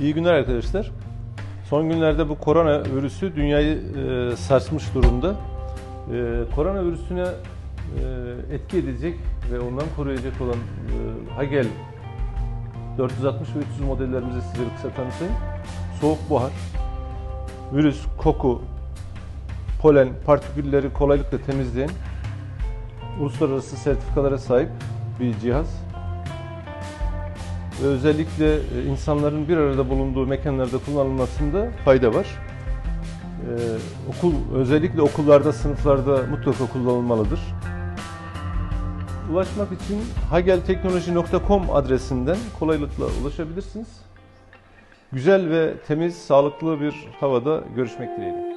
İyi günler arkadaşlar. Son günlerde bu korona virüsü dünyayı e, sarsmış durumda. E, korona virüsüne e, etki edecek ve ondan koruyacak olan e, Hagel 460 ve 300 modellerimizi size kısa tanıtayım. Soğuk buhar, virüs, koku, polen, partikülleri kolaylıkla temizleyen uluslararası sertifikalara sahip bir cihaz özellikle e, insanların bir arada bulunduğu mekanlarda kullanılmasında fayda var. Ee, okul özellikle okullarda, sınıflarda mutlaka kullanılmalıdır. Ulaşmak için hagelteknoloji.com adresinden kolaylıkla ulaşabilirsiniz. Güzel ve temiz, sağlıklı bir havada görüşmek dileğiyle.